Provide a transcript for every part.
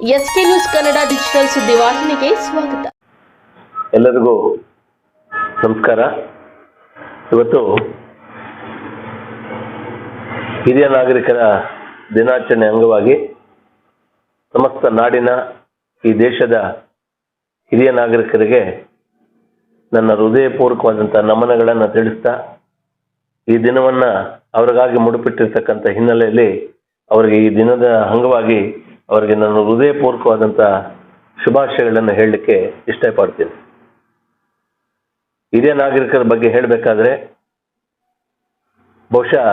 S K news Kannada digital ಸುದ್ದಿವಾಹಿನಿಗೆ ಸ್ವಾಗತ. ಎಲ್ಲರಿಗೂ ನಮಸ್ಕಾರ. ಇವತ್ತು ಹಿರಿಯ ನಾಗರಿಕರ ದಿನಾಚರಣೆ ಅಂಗವಾಗಿ ಸಮಸ್ತ ನಾಡಿನ ಈ ದೇಶದ ಹಿರಿಯ ನಾಗರಿಕರಿಗೆ ನನ್ನ ಹೃದಯಪೂರ್ವಕವಾದಂಥ ನಮನಗಳನ್ನು ತಿಳಿಸ್ತಾ ಈ ದಿನವನ್ನ ಅವರಿಗಾಗಿ ಮುಡುಪಿಟ್ಟಿರ್ತಕ್ಕಂಥ ಹಿನ್ನೆಲೆಯಲ್ಲಿ ಅವರಿಗೆ ಈ ದಿನದ ಅಂಗವಾಗಿ ಅವರಿಗೆ ನನ್ನ ಹೃದಯಪೂರ್ವಕವಾದಂಥ ಶುಭಾಶಯಗಳನ್ನು ಹೇಳಲಿಕ್ಕೆ ಇಷ್ಟಪಡ್ತೀನಿ. ಹಿರಿಯ ನಾಗರಿಕರ ಬಗ್ಗೆ ಹೇಳಬೇಕಾದ್ರೆ, ಬಹುಶಃ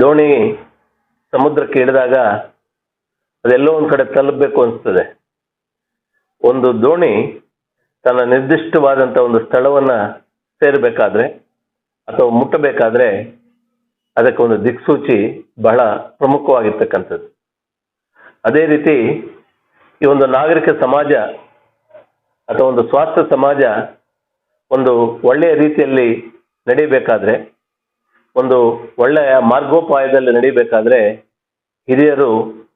ದೋಣಿ ಸಮುದ್ರಕ್ಕೆ ಇಳಿದಾಗ ಅದೆಲ್ಲೋ ಒಂದು ಕಡೆ ತಲುಪಬೇಕು ಅನಿಸ್ತದೆ. ಒಂದು ದೋಣಿ ತನ್ನ ನಿರ್ದಿಷ್ಟವಾದಂಥ ಒಂದು ಸ್ಥಳವನ್ನ ಸೇರಬೇಕಾದ್ರೆ ಅಥವಾ ಮುಟ್ಟಬೇಕಾದ್ರೆ ಅದಕ್ಕೆ ಒಂದು ದಿಕ್ಸೂಚಿ ಬಹಳ ಪ್ರಮುಖವಾಗಿರ್ತಕ್ಕಂಥದ್ದು. ಅದೇ ರೀತಿ ಈ ಒಂದು ನಾಗರಿಕ ಸಮಾಜ ಅಥವಾ ಒಂದು ಸ್ವಾಸ್ಥ್ಯ ಸಮಾಜ ಒಂದು ಒಳ್ಳೆಯ ರೀತಿಯಲ್ಲಿ ನಡೀಬೇಕಾದ್ರೆ, ಒಂದು ಒಳ್ಳೆಯ ಮಾರ್ಗೋಪಾಯದಲ್ಲಿ ನಡೀಬೇಕಾದ್ರೆ ಹಿರಿಯರು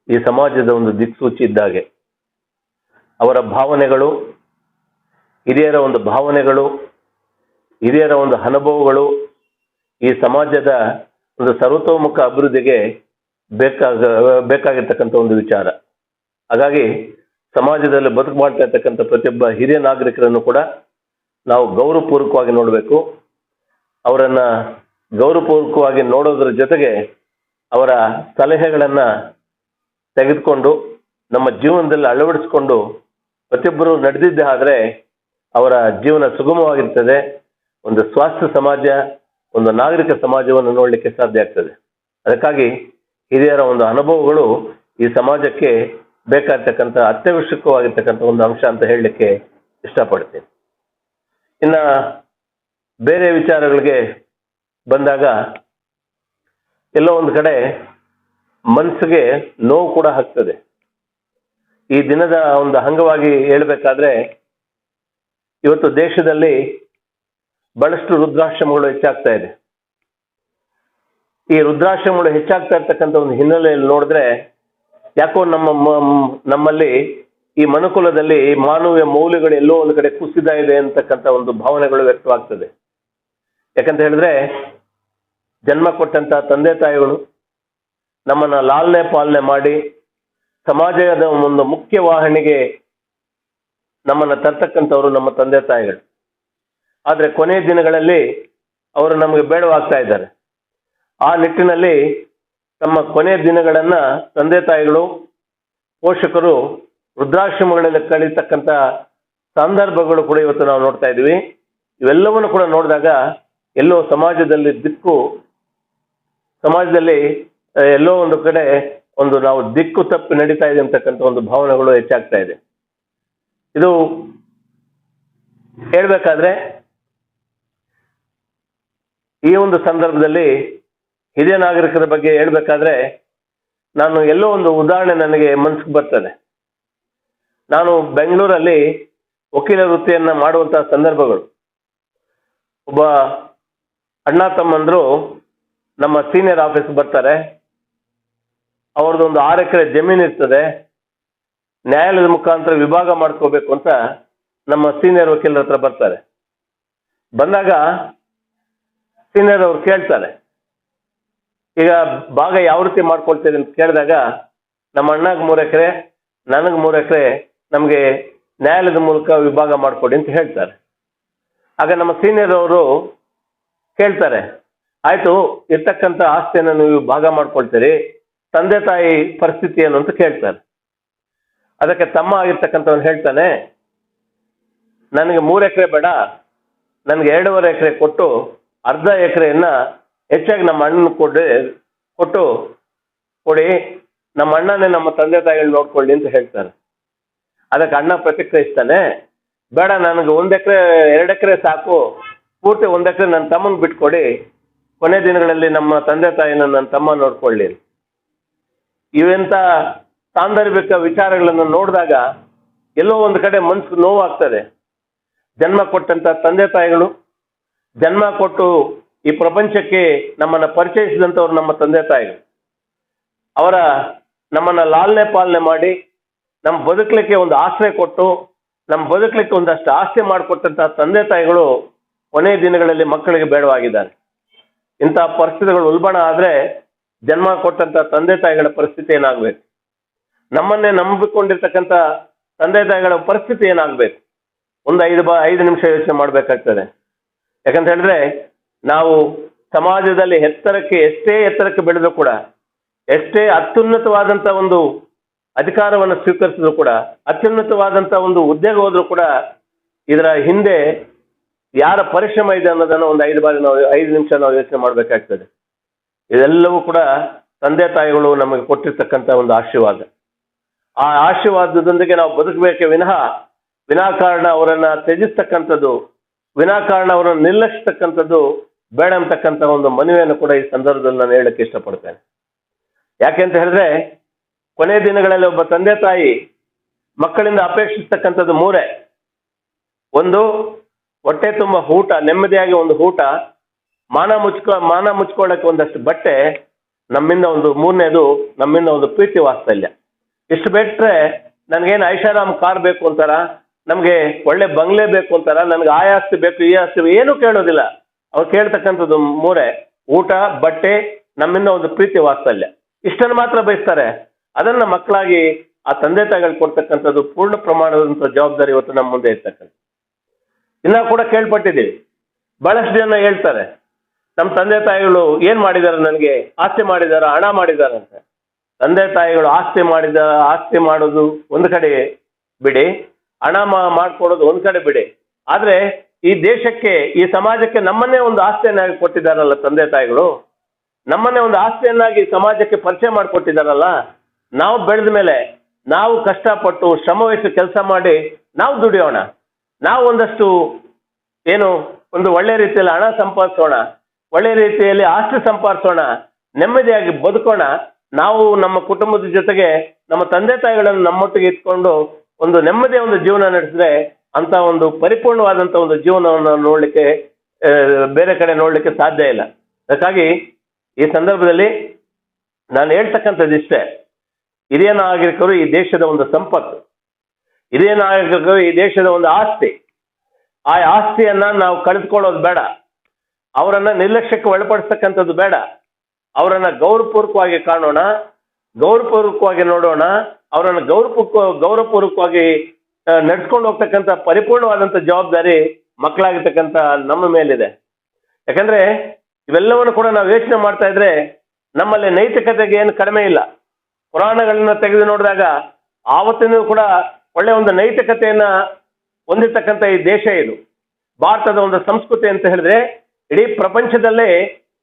ಈ ಸಮಾಜದ ಒಂದು ದಿಕ್ಸೂಚಿ ಇದ್ದಾಗೆ. ಅವರ ಭಾವನೆಗಳು, ಹಿರಿಯರ ಒಂದು ಭಾವನೆಗಳು, ಹಿರಿಯರ ಒಂದು ಅನುಭವಗಳು ಈ ಸಮಾಜದ ಒಂದು ಸರ್ವತೋಮುಖ ಅಭಿವೃದ್ಧಿಗೆ ಬೇಕಾಗ ಬೇಕಾಗಿರ್ತಕ್ಕಂಥ ಒಂದು ವಿಚಾರ. ಹಾಗಾಗಿ ಸಮಾಜದಲ್ಲಿ ಬದುಕು ಮಾಡ್ತಾ ಇರ್ತಕ್ಕಂಥ ಪ್ರತಿಯೊಬ್ಬ ಹಿರಿಯ ನಾಗರಿಕರನ್ನು ಕೂಡ ನಾವು ಗೌರವಪೂರ್ವಕವಾಗಿ ನೋಡಬೇಕು. ಅವರನ್ನು ಗೌರವಪೂರ್ವಕವಾಗಿ ನೋಡೋದ್ರ ಜೊತೆಗೆ ಅವರ ಸಲಹೆಗಳನ್ನು ತೆಗೆದುಕೊಂಡು ನಮ್ಮ ಜೀವನದಲ್ಲಿ ಅಳವಡಿಸಿಕೊಂಡು ಪ್ರತಿಯೊಬ್ಬರು ನಡೆದಿದ್ದೇ ಆದರೆ ಅವರ ಜೀವನ ಸುಗಮವಾಗಿರ್ತದೆ. ಒಂದು ಸ್ವಾಸ್ಥ್ಯ ಸಮಾಜ, ಒಂದು ನಾಗರಿಕ ಸಮಾಜವನ್ನು ನೋಡಲಿಕ್ಕೆ ಸಾಧ್ಯ ಆಗ್ತದೆ. ಅದಕ್ಕಾಗಿ ಹಿರಿಯರ ಒಂದು ಅನುಭವಗಳು ಈ ಸಮಾಜಕ್ಕೆ ಬೇಕಾಗಿರ್ತಕ್ಕಂಥ ಅತ್ಯವಶ್ಯಕವಾಗಿರ್ತಕ್ಕಂಥ ಒಂದು ಅಂಶ ಅಂತ ಹೇಳಲಿಕ್ಕೆ ಇಷ್ಟಪಡ್ತೀನಿ. ಇನ್ನ ಬೇರೆ ವಿಚಾರಗಳಿಗೆ ಬಂದಾಗ ಎಲ್ಲೋ ಒಂದು ಕಡೆ ಮನಸ್ಸಿಗೆ ನೋವು ಕೂಡ ಆಗ್ತದೆ ಈ ದಿನದ ಒಂದು ಅಂಗವಾಗಿ ಹೇಳ್ಬೇಕಾದ್ರೆ ಇವತ್ತು ದೇಶದಲ್ಲಿ ಬಹಳಷ್ಟು ವೃದ್ಧಾಶ್ರಮಗಳು ಹೆಚ್ಚಾಗ್ತಾ ಇದೆ. ಈ ರುದ್ರಾಶ್ರಮಗಳು ಹೆಚ್ಚಾಗ್ತಾ ಇರ್ತಕ್ಕಂಥ ಒಂದು ಹಿನ್ನೆಲೆಯಲ್ಲಿ ನೋಡಿದ್ರೆ ಯಾಕೋ ನಮ್ಮ ನಮ್ಮಲ್ಲಿ ಈ ಮನುಕುಲದಲ್ಲಿ ಮಾನವೀಯ ಮೌಲ್ಯಗಳು ಎಲ್ಲೋ ಒಂದು ಕಡೆ ಕುಸಿದ ಇದೆ ಅಂತಕ್ಕಂಥ ಒಂದು ಭಾವನೆಗಳು ವ್ಯಕ್ತವಾಗ್ತದೆ. ಯಾಕಂತ ಹೇಳಿದ್ರೆ ಜನ್ಮ ಕೊಟ್ಟಂತ ತಂದೆ ತಾಯಿಗಳು ನಮ್ಮನ್ನ ಲಾಲನೆ ಪಾಲನೆ ಮಾಡಿ ಸಮಾಜದ ಒಂದು ಮುಖ್ಯ ವಾಹಿನಿಗೆ ನಮ್ಮನ್ನ ತರ್ತಕ್ಕಂಥವ್ರು ನಮ್ಮ ತಂದೆ ತಾಯಿಗಳು. ಆದ್ರೆ ಕೊನೆಯ ದಿನಗಳಲ್ಲಿ ಅವರು ನಮಗೆ ಬೇಡವಾಗ್ತಾ ಇದ್ದಾರೆ. ಆ ನಿಟ್ಟಿನಲ್ಲಿ ತಮ್ಮ ಕೊನೆ ದಿನಗಳನ್ನ ತಂದೆ ತಾಯಿಗಳು, ಪೋಷಕರು, ವೃದ್ಧಾಶ್ರಮಗಳಲ್ಲಿ ಕಳೀತಕ್ಕಂಥ ಸಂದರ್ಭಗಳು ಕೂಡ ಇವತ್ತು ನಾವು ನೋಡ್ತಾ ಇದ್ದೀವಿ. ಇವೆಲ್ಲವನ್ನು ಕೂಡ ನೋಡಿದಾಗ ಎಲ್ಲೋ ಸಮಾಜದಲ್ಲಿ ದಿಕ್ಕು, ಸಮಾಜದಲ್ಲಿ ಎಲ್ಲೋ ಒಂದು ಕಡೆ ಒಂದು ನಾವು ದಿಕ್ಕು ತಪ್ಪಿ ನಡೀತಾ ಇದೆ ಅಂತಕ್ಕಂಥ ಒಂದು ಭಾವನೆಗಳು ಹೆಚ್ಚಾಗ್ತಾ ಇದೆ. ಇದು ಹೇಳ್ಬೇಕಾದ್ರೆ, ಈ ಒಂದು ಸಂದರ್ಭದಲ್ಲಿ ಹಿರಿಯ ನಾಗರಿಕರ ಬಗ್ಗೆ ಹೇಳ್ಬೇಕಾದ್ರೆ ನಾನು ಎಲ್ಲೋ ಒಂದು ಉದಾಹರಣೆ ನನಗೆ ಮನಸ್ಸಿಗೆ ಬರ್ತದೆ. ನಾನು ಬೆಂಗಳೂರಲ್ಲಿ ವಕೀಲ ವೃತ್ತಿಯನ್ನು ಮಾಡುವಂತಹ ಸಂದರ್ಭಗಳು. ಒಬ್ಬ ಅಣ್ಣ ತಮ್ಮಂದ್ರು ನಮ್ಮ ಸೀನಿಯರ್ ಆಫೀಸ್ ಬರ್ತಾರೆ. ಅವ್ರದ್ದು ಒಂದು ಆರು ಎಕರೆ ಜಮೀನು ಇರ್ತದೆ. ನ್ಯಾಯಾಲಯದ ಮುಖಾಂತರ ವಿಭಾಗ ಮಾಡ್ಕೋಬೇಕು ಅಂತ ನಮ್ಮ ಸೀನಿಯರ್ ವಕೀಲರ ಹತ್ರ ಬರ್ತಾರೆ. ಬಂದಾಗ ಸೀನಿಯರ್ ಅವ್ರು ಕೇಳ್ತಾರೆ. ಈಗ ಭಾಗ ಯಾವ ರೀತಿ ಮಾಡ್ಕೊಳ್ತೀರಿ ಅಂತ ಕೇಳಿದಾಗ ನಮ್ಮ ಅಣ್ಣಗೆ ಮೂರು ಎಕರೆ, ನನಗೆ ಮೂರು ಎಕರೆ, ನಮಗೆ ನ್ಯಾಯಾಲಯದ ಮೂಲಕ ವಿಭಾಗ ಮಾಡಿಕೊಡಿ ಅಂತ ಹೇಳ್ತಾರೆ. ಆಗ ನಮ್ಮ ಸೀನಿಯರ್ ಅವರು ಕೇಳ್ತಾರೆ, ಆಯಿತು, ಇರ್ತಕ್ಕಂಥ ಆಸ್ತಿಯನ್ನು ನೀವು ಭಾಗ ಮಾಡ್ಕೊಳ್ತೀರಿ, ತಂದೆ ತಾಯಿ ಪರಿಸ್ಥಿತಿ ಏನು ಅಂತ ಕೇಳ್ತಾರೆ. ಅದಕ್ಕೆ ತಮ್ಮ ಆಗಿರ್ತಕ್ಕಂಥವ್ನು ಹೇಳ್ತಾನೆ, ನನಗೆ ಮೂರು ಎಕರೆ ಬೇಡ, ನನಗೆ ಎರಡೂವರೆ ಎಕರೆ ಕೊಟ್ಟು ಅರ್ಧ ಎಕರೆಯನ್ನ ಹೆಚ್ಚಾಗಿ ನಮ್ಮ ಅಣ್ಣನ ಕೊಡಿ ಕೊಟ್ಟು ಕೊಡಿ. ನಮ್ಮ ಅಣ್ಣನೇ ನಮ್ಮ ತಂದೆ ತಾಯಿಗಳು ನೋಡ್ಕೊಳ್ಳಿ ಅಂತ ಹೇಳ್ತಾರೆ. ಅದಕ್ಕೆ ಅಣ್ಣ ಪ್ರತಿಕ್ರಿಯಿಸ್ತಾನೆ ಬೇಡ, ನನಗೆ ಒಂದು ಎಕರೆ, ಎರಡು ಎಕರೆ ಸಾಕು. ಪೂರ್ತಿ ಒಂದು ಎಕರೆ ನನ್ನ ತಮ್ಮನ ಬಿಟ್ಕೊಡಿ. ಕೊನೆ ದಿನಗಳಲ್ಲಿ ನಮ್ಮ ತಂದೆ ತಾಯಿನ ನನ್ನ ತಮ್ಮ ನೋಡ್ಕೊಳ್ಳಿ ಇವೆಂಥ ಸಾಂದರ್ಭಿಕ ವಿಚಾರಗಳನ್ನು ನೋಡಿದಾಗ ಎಲ್ಲೋ ಒಂದು ಕಡೆ ಮನಸ್ಸು ನೋವಾಗ್ತದೆ. ಜನ್ಮ ಕೊಟ್ಟಂಥ ತಂದೆ ತಾಯಿಗಳು, ಜನ್ಮ ಕೊಟ್ಟು ಈ ಪ್ರಪಂಚಕ್ಕೆ ನಮ್ಮನ್ನ ಪರಿಚಯಿಸಿದಂಥವ್ರು ನಮ್ಮ ತಂದೆ ತಾಯಿಗಳು. ಅವರ ನಮ್ಮನ್ನ ಲಾಲನೆ ಪಾಲನೆ ಮಾಡಿ ನಮ್ಮ ಬದುಕಲಿಕ್ಕೆ ಒಂದು ಆಶ್ರಯ ಕೊಟ್ಟು ನಮ್ಮ ಬದುಕಲಿಕ್ಕೆ ಒಂದಷ್ಟು ಆಸ್ತಿ ಮಾಡಿಕೊಟ್ಟಂತಹ ತಂದೆ ತಾಯಿಗಳು ಕೊನೆ ದಿನಗಳಲ್ಲಿ ಮಕ್ಕಳಿಗೆ ಬೇಡವಾಗಿದ್ದಾರೆ. ಇಂತಹ ಪರಿಸ್ಥಿತಿಗಳು ಉಲ್ಬಣ ಆದರೆ ಜನ್ಮ ಕೊಟ್ಟಂತ ತಂದೆ ತಾಯಿಗಳ ಪರಿಸ್ಥಿತಿ ಏನಾಗಬೇಕು? ನಮ್ಮನ್ನೇ ನಂಬಿಕೊಂಡಿರ್ತಕ್ಕಂಥ ತಂದೆ ತಾಯಿಗಳ ಪರಿಸ್ಥಿತಿ ಏನಾಗಬೇಕು? ಒಂದು ಐದು ಬಾ, ಐದು ನಿಮಿಷ ಯೋಚನೆ ಮಾಡಬೇಕಾಗ್ತದೆ. ಯಾಕಂತ ಹೇಳಿದ್ರೆ ನಾವು ಸಮಾಜದಲ್ಲಿ ಎತ್ತರಕ್ಕೆ, ಎಷ್ಟೇ ಎತ್ತರಕ್ಕೆ ಬೆಳೆದರೂ ಕೂಡ, ಎಷ್ಟೇ ಅತ್ಯುನ್ನತವಾದಂಥ ಒಂದು ಅಧಿಕಾರವನ್ನು ಸ್ವೀಕರಿಸಿದ್ರು ಕೂಡ ಅತ್ಯುನ್ನತವಾದಂಥ ಒಂದು ಉದ್ಯೋಗ ಹೋದ್ರೂ ಕೂಡ ಇದರ ಹಿಂದೆ ಯಾರ ಪರಿಶ್ರಮ ಇದೆ ಅನ್ನೋದನ್ನು ಒಂದು ಐದು ಬಾರಿ ನಾವು, ಐದು ನಿಮಿಷ ನಾವು ಯೋಚನೆ ಮಾಡಬೇಕಾಗ್ತದೆ. ಇದೆಲ್ಲವೂ ಕೂಡ ತಂದೆ ತಾಯಿಗಳು ನಮಗೆ ಕೊಟ್ಟಿರ್ತಕ್ಕಂಥ ಒಂದು ಆಶೀರ್ವಾದ. ಆ ಆಶೀರ್ವಾದದೊಂದಿಗೆ ನಾವು ಬದುಕಬೇಕೆ ವಿನಃ ವಿನಾಕಾರಣ ಅವರನ್ನ ತ್ಯಜಿಸ್ತಕ್ಕಂಥದ್ದು, ವಿನಾಕಾರಣ ಅವರನ್ನು ನಿಲ್ಲಿಸ್ತಕ್ಕಂಥದ್ದು ಬೇಡ ಅಂತಕ್ಕಂಥ ಒಂದು ಮನವಿಯನ್ನು ಕೂಡ ಈ ಸಂದರ್ಭದಲ್ಲಿ ನಾನು ಹೇಳಕ್ಕೆ ಇಷ್ಟಪಡ್ತೇನೆ. ಯಾಕೆಂತ ಹೇಳಿದ್ರೆ, ಕೊನೆ ದಿನಗಳಲ್ಲಿ ಒಬ್ಬ ತಂದೆ ತಾಯಿ ಮಕ್ಕಳಿಂದ ಅಪೇಕ್ಷಿಸ್ತಕ್ಕಂಥದ್ದು ಮೂರೇ. ಒಂದು, ಹೊಟ್ಟೆ ತುಂಬ ಊಟ, ನೆಮ್ಮದಿಯಾಗಿ ಒಂದು ಊಟ, ಮಾನ ಮುಚ್ಕೊ, ಮಾನ ಮುಚ್ಕೊಳ್ಳೋಕೆ ಒಂದಷ್ಟು ಬಟ್ಟೆ, ನಮ್ಮಿಂದ ಒಂದು ಮೂರನೇದು, ನಮ್ಮಿಂದ ಒಂದು ಪ್ರೀತಿ ವಾತ್ಸಲ್ಯ. ಇಷ್ಟು ಬಿಟ್ಟರೆ ನನಗೇನು ಐಷಾರಾಮ್ ಕಾರ್ ಬೇಕು ಅಂತಾರ? ನಮಗೆ ಒಳ್ಳೆ ಬಂಗ್ಲೆ ಬೇಕು ಅಂತಾರ? ನನಗೆ ಆ ಆಸ್ತಿ ಬೇಕು, ಈ ಆಸ್ತಿ ಏನೂ ಕೇಳೋದಿಲ್ಲ. ಅವ್ರು ಕೇಳ್ತಕ್ಕಂಥದ್ದು ಮೂರೇ, ಊಟ, ಬಟ್ಟೆ, ನಮ್ಮಿಂದ ಒಂದು ಪ್ರೀತಿ ವಾತ್ಸಲ್ಯ. ಇಷ್ಟನ್ನು ಮಾತ್ರ ಬಯಸ್ತಾರೆ. ಅದನ್ನ ಮಕ್ಕಳಾಗಿ ಆ ತಂದೆ ತಾಯಿಗಳು ಕೊಡ್ತಕ್ಕಂಥದ್ದು ಪೂರ್ಣ ಪ್ರಮಾಣದಂಥ ಜವಾಬ್ದಾರಿ ಇವತ್ತು ನಮ್ಮ ಮುಂದೆ ಇರ್ತಕ್ಕಂಥ ಇನ್ನ ಕೂಡ ಕೇಳ್ಪಟ್ಟಿದ್ದೀವಿ. ಬಹಳಷ್ಟು ಜನ ಹೇಳ್ತಾರೆ, ನಮ್ಮ ತಂದೆ ತಾಯಿಗಳು ಏನ್ ಮಾಡಿದಾರೆ ನನಗೆ? ಆಸ್ತಿ ಮಾಡಿದಾರ? ಹಣ ಮಾಡಿದಾರ? ಅಂತ. ತಂದೆ ತಾಯಿಗಳು ಆಸ್ತಿ ಮಾಡಿದ, ಆಸ್ತಿ ಮಾಡೋದು ಒಂದು ಕಡೆ ಬಿಡಿ, ಹಣ ಮಾಡ್ಕೊಡೋದು ಒಂದ್ ಕಡೆ ಬಿಡಿ. ಆದ್ರೆ ಈ ದೇಶಕ್ಕೆ, ಈ ಸಮಾಜಕ್ಕೆ ನಮ್ಮನ್ನೇ ಒಂದು ಆಸ್ತಿಯನ್ನಾಗಿ ಕೊಟ್ಟಿದ್ದಾರಲ್ಲ ತಂದೆ ತಾಯಿಗಳು? ನಮ್ಮನ್ನೇ ಒಂದು ಆಸ್ತಿಯನ್ನಾಗಿ ಸಮಾಜಕ್ಕೆ ಪರಿಚಯ ಮಾಡಿಕೊಟ್ಟಿದ್ದಾರಲ್ಲ? ನಾವು ಬೆಳೆದ ಮೇಲೆ ನಾವು ಕಷ್ಟಪಟ್ಟು ಶ್ರಮವಹಿಸಿ ಕೆಲಸ ಮಾಡಿ ನಾವು ದುಡಿಯೋಣ. ನಾವು ಒಂದಷ್ಟು ಏನು, ಒಂದು ಒಳ್ಳೆ ರೀತಿಯಲ್ಲಿ ಹಣ ಸಂಪಾದಿಸೋಣ. ಒಳ್ಳೆ ರೀತಿಯಲ್ಲಿ ಆಸ್ತಿ ಸಂಪಾದಿಸೋಣ. ನೆಮ್ಮದಿಯಾಗಿ ಬದುಕೋಣ. ನಾವು ನಮ್ಮ ಕುಟುಂಬದ ಜೊತೆಗೆ ನಮ್ಮ ತಂದೆ ತಾಯಿಗಳನ್ನು ನಮ್ಮೊಟ್ಟಿಗೆ ಇಟ್ಕೊಂಡು ಒಂದು ನೆಮ್ಮದಿಯ ಒಂದು ಜೀವನ ನಡೆಸಿದ್ರೆ ಅಂತ ಒಂದು ಪರಿಪೂರ್ಣವಾದಂಥ ಒಂದು ಜೀವನವನ್ನು ನೋಡಲಿಕ್ಕೆ ಬೇರೆ ಕಡೆ ನೋಡಲಿಕ್ಕೆ ಸಾಧ್ಯ ಇಲ್ಲ. ಅದಕ್ಕಾಗಿ ಈ ಸಂದರ್ಭದಲ್ಲಿ ನಾನು ಹೇಳ್ತಕ್ಕಂಥದ್ದು ಇಷ್ಟೇ. ಹಿರಿಯ ನಾಗರಿಕರು ಈ ದೇಶದ ಒಂದು ಸಂಪತ್ತು. ಹಿರಿಯ ನಾಗರಿಕರು ಈ ದೇಶದ ಒಂದು ಆಸ್ತಿ. ಆ ಆಸ್ತಿಯನ್ನ ನಾವು ಕಳೆದುಕೊಳ್ಳೋದು ಬೇಡ. ಅವರನ್ನ ನಿರ್ಲಕ್ಷ್ಯಕ್ಕೆ ಒಳಪಡಿಸ್ತಕ್ಕಂಥದ್ದು ಬೇಡ. ಅವರನ್ನ ಗೌರವಪೂರ್ವಕವಾಗಿ ಕಾಣೋಣ. ಗೌರವಪೂರ್ವಕವಾಗಿ ನೋಡೋಣ. ಅವರನ್ನು ಗೌರವ ಗೌರವಪೂರ್ವಕವಾಗಿ ನಡ್ಸ್ಕೊಂಡು ಹೋಗ್ತಕ್ಕಂಥ ಪರಿಪೂರ್ಣವಾದಂಥ ಜವಾಬ್ದಾರಿ ಮಕ್ಕಳಾಗಿರ್ತಕ್ಕಂಥ ನಮ್ಮ ಮೇಲಿದೆ. ಯಾಕಂದ್ರೆ ಇವೆಲ್ಲವನ್ನು ಕೂಡ ನಾವು ಯೋಚನೆ ಮಾಡ್ತಾ ಇದ್ರೆ ನಮ್ಮಲ್ಲಿ ನೈತಿಕತೆಗೆ ಏನು ಕಡಿಮೆ ಇಲ್ಲ. ಪುರಾಣಗಳನ್ನ ತೆಗೆದು ನೋಡಿದಾಗ ಆವತ್ತಿನೂ ಕೂಡ ಒಳ್ಳೆ ಒಂದು ನೈತಿಕತೆಯನ್ನ ಹೊಂದಿರ್ತಕ್ಕಂಥ ಈ ದೇಶ ಇದು. ಭಾರತದ ಒಂದು ಸಂಸ್ಕೃತಿ ಅಂತ ಹೇಳಿದ್ರೆ ಇಡೀ ಪ್ರಪಂಚದಲ್ಲೇ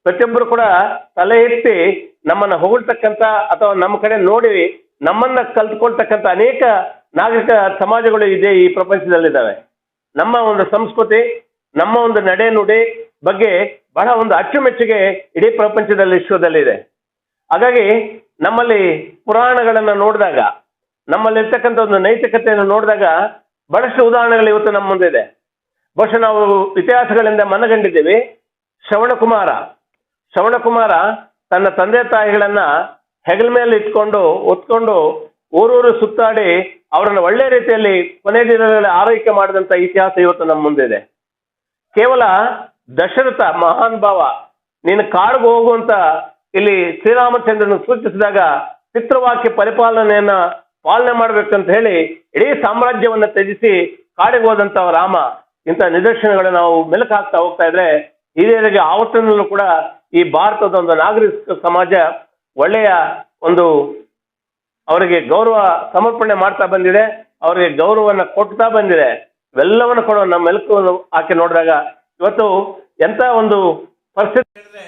ಪ್ರತಿಯೊಬ್ಬರು ಕೂಡ ತಲೆ ಎತ್ತಿ ನಮ್ಮನ್ನ ಹೊಗಳ್ತಕ್ಕಂಥ ಅಥವಾ ನಮ್ಮ ಕಡೆ ನೋಡಿ ನಮ್ಮನ್ನ ಕಲ್ತ್ಕೊಳ್ತಕ್ಕಂಥ ಅನೇಕ ನಾಗರಿಕ ಸಮಾಜಗಳು ಇದೆ ಈ ಪ್ರಪಂಚದಲ್ಲಿದ್ದಾವೆ. ನಮ್ಮ ಒಂದು ಸಂಸ್ಕೃತಿ, ನಮ್ಮ ಒಂದು ನಡೆ ನುಡಿ ಬಗ್ಗೆ ಬಹಳ ಒಂದು ಅಚ್ಚುಮೆಚ್ಚುಗೆ ಇಡೀ ಪ್ರಪಂಚದಲ್ಲಿ, ವಿಶ್ವದಲ್ಲಿದೆ. ಹಾಗಾಗಿ ನಮ್ಮಲ್ಲಿ ಪುರಾಣಗಳನ್ನು ನೋಡಿದಾಗ, ನಮ್ಮಲ್ಲಿರ್ತಕ್ಕಂಥ ಒಂದು ನೈತಿಕತೆಯನ್ನು ನೋಡಿದಾಗ ಬಹಳಷ್ಟು ಉದಾಹರಣೆಗಳು ಇವತ್ತು ನಮ್ಮ ಮುಂದೆ ಇದೆ. ಬಹುಶಃ ನಾವು ಇತಿಹಾಸಗಳಿಂದ ಮನಗಂಡಿದ್ದೀವಿ. ಶ್ರವಣಕುಮಾರ ಶ್ರವಣಕುಮಾರ ತನ್ನ ತಂದೆ ತಾಯಿಗಳನ್ನ ಹೆಗಲ ಮೇಲೆ ಇಟ್ಕೊಂಡು ಒತ್ಕೊಂಡು ಊರೂರು ಸುತ್ತಾಡಿ ಅವರನ್ನು ಒಳ್ಳೆ ರೀತಿಯಲ್ಲಿ ಕೊನೆ ದಿನಗಳಲ್ಲಿ ಆರೈಕೆ ಮಾಡಿದಂತ ಇತಿಹಾಸ ಇವತ್ತು ನಮ್ಮ ಮುಂದೆ ಇದೆ. ಕೇವಲ ದಶರಥ ಮಹಾನ್ ಭಾವ, ನೀನು ಕಾಡ್ಗೆ ಹೋಗುವಂತ ಇಲ್ಲಿ ಶ್ರೀರಾಮಚಂದ್ರನ ಸೂಚಿಸಿದಾಗ ಪಿತೃವಾಕ್ಯ ಪರಿಪಾಲನೆಯನ್ನ ಪಾಲನೆ ಮಾಡ್ಬೇಕಂತ ಹೇಳಿ ಇಡೀ ಸಾಮ್ರಾಜ್ಯವನ್ನ ತ್ಯಜಿಸಿ ಕಾಡಿಗೆ ಹೋದಂತ ರಾಮ, ಇಂಥ ನಿದರ್ಶನಗಳು ನಾವು ಮೆಲುಕು ಹಾಕ್ತಾ ಹೋಗ್ತಾ ಇದ್ರೆ ಹಿರಿಯರಿಗೆ ಆವತ್ತಿನಲ್ಲೂ ಕೂಡ ಈ ಭಾರತದ ಒಂದು ನಾಗರಿಕ ಸಮಾಜ ಒಳ್ಳೆಯ ಒಂದು ಅವರಿಗೆ ಗೌರವ ಸಮರ್ಪಣೆ ಮಾಡ್ತಾ ಬಂದಿದೆ, ಅವರಿಗೆ ಗೌರವವನ್ನು ಕೊಡ್ತಾ ಬಂದಿದೆ. ಇವೆಲ್ಲವನ್ನು ಕೊಡೋ ನಮ್ಮ ಮೆಲುಕು ಆಕೆ ನೋಡಿದಾಗ ಇವತ್ತು ಎಂತ ಒಂದು ಪರಿಸ್ಥಿತಿ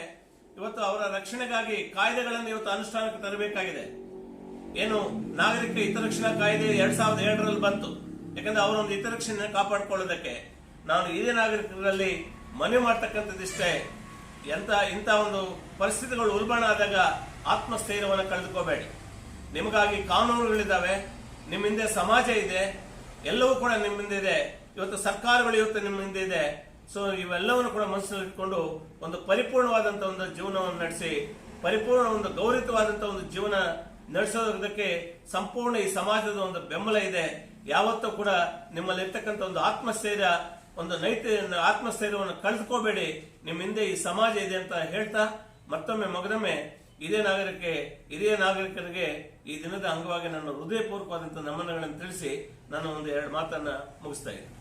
ಇವತ್ತು ಅವರ ರಕ್ಷಣೆಗಾಗಿ ಕಾಯ್ದೆಗಳನ್ನು ಇವತ್ತು ಅನುಷ್ಠಾನಕ್ಕೆ ತರಬೇಕಾಗಿದೆ. ಏನು ನಾಗರಿಕ ಹಿತರಕ್ಷಣಾ ಕಾಯ್ದೆ ಎರಡ್ ಸಾವಿರದ ಏಳರಲ್ಲಿ ಬಂತು. ಯಾಕಂದ್ರೆ ಅವರೊಂದು ಹಿತರಕ್ಷಣೆ ಕಾಪಾಡಿಕೊಳ್ಳೋದಕ್ಕೆ ನಾನು ಹಿರಿಯ ನಾಗರಿಕರಲ್ಲಿ ಮನವಿ ಮಾಡ್ತಕ್ಕಂಥದ್ದಿಷ್ಟೇ ಎಂತ ಇಂಥ ಒಂದು ಪರಿಸ್ಥಿತಿಗಳು ಉಲ್ಬಣ ಆದಾಗ ಆತ್ಮಸ್ಥೈರ್ಯವನ್ನು ಕಳೆದುಕೋಬೇಡಿ. ನಿಮಗಾಗಿ ಕಾನೂನುಗಳಿದ್ದಾವೆ, ನಿಮ್ಮ ಹಿಂದೆ ಸಮಾಜ ಇದೆ, ಎಲ್ಲವೂ ಕೂಡ ನಿಮ್ಮ ಹಿಂದೆ ಇದೆ. ಇವತ್ತು ಸರ್ಕಾರಗಳು ಇವತ್ತು ನಿಮ್ಮ ಹಿಂದೆ ಇದೆ. ಸೊ ಇವೆಲ್ಲವನ್ನು ಕೂಡ ಮನಸ್ಸಲ್ಲಿ ಇಟ್ಕೊಂಡು ಒಂದು ಪರಿಪೂರ್ಣವಾದಂತ ಒಂದು ಜೀವನವನ್ನು ನಡೆಸಿ, ಪರಿಪೂರ್ಣ ಒಂದು ಗೌರವಿತವಾದಂತ ಒಂದು ಜೀವನ ನಡೆಸೋದಕ್ಕೆ ಸಂಪೂರ್ಣ ಈ ಸಮಾಜದ ಒಂದು ಬೆಂಬಲ ಇದೆ. ಯಾವತ್ತೂ ಕೂಡ ನಿಮ್ಮಲ್ಲಿ ಇರ್ತಕ್ಕಂಥ ಒಂದು ಆತ್ಮಸ್ಥೈರ್ಯ, ಒಂದು ನೈತ, ಆತ್ಮಸ್ಥೈರ್ಯವನ್ನು ಕಳೆದುಕೋಬೇಡಿ. ನಿಮ್ಮ ಹಿಂದೆ ಈ ಸಮಾಜ ಇದೆ ಅಂತ ಹೇಳ್ತಾ ಮತ್ತೊಮ್ಮೆ ಮಗದೊಮ್ಮೆ ಇದೇ ನಾಗರಿಕೆ ಹಿರಿಯ ನಾಗರಿಕರಿಗೆ ಈ ದಿನದ ಅಂಗವಾಗಿ ನನ್ನ ಹೃದಯಪೂರ್ವಕವಾದಂತಹ ನಮನಗಳನ್ನು ತಿಳಿಸಿ ನಾನು ಒಂದು ಎರಡು ಮಾತನ್ನ ಮುಗಿಸ್ತಾ ಇದ್ದೀನಿ.